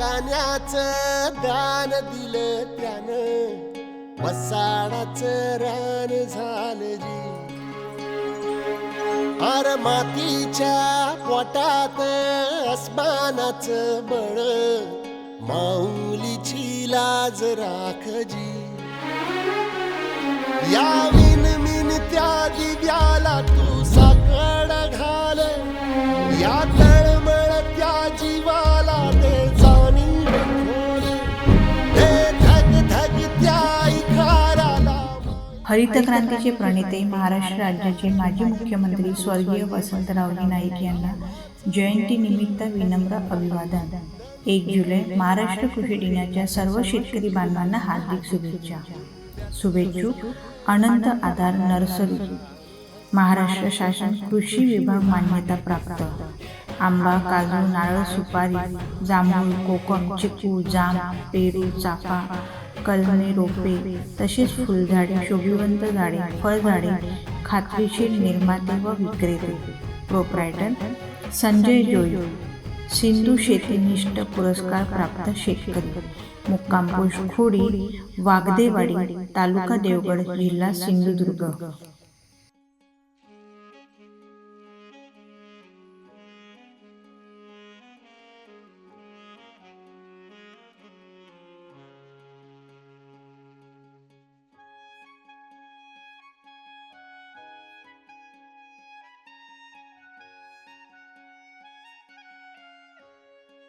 गाण्याच दान दिलं त्यानं. वसाडाचं रान झालं जी. अर मातीच्या पोटात अस्मानाचं बळ. माऊलीची लाज राखजी या विन मिन त्या दिव्याला तू साकड घाल. या हरित क्रांतीचे प्रणेते महाराष्ट्र राज्याचे माजी मुख्यमंत्री स्वर्गीय वसंतरावजी नाईक यांना जयंतीनिमित्त विनम्र अभिवादन. एक जुलै महाराष्ट्र कृषी दिनाच्या सर्व शेतकरी बांधवांना हार्दिक शुभेच्छा. शुभेच्छुक अनंत आधार नर्सरी. महाराष्ट्र शासन कृषी विभाग मान्यता प्राप्त. आंबा काजू नारळ सुपारी जांभूळ कोकम चिकू जाम पेरू चाफा कलमे रोपे तसेच फुलझाडे शोभिवंत झाडे फळझाडे खात्रीशीर निर्माते व विक्रेते. प्रोप्रायटर संजय जोई. सिंधू शेतीनिष्ठ पुरस्कार प्राप्त शेतकरी. मुक्काम खोडी वागदेवाडी तालुका देवगड जिल्हा सिंधुदुर्ग.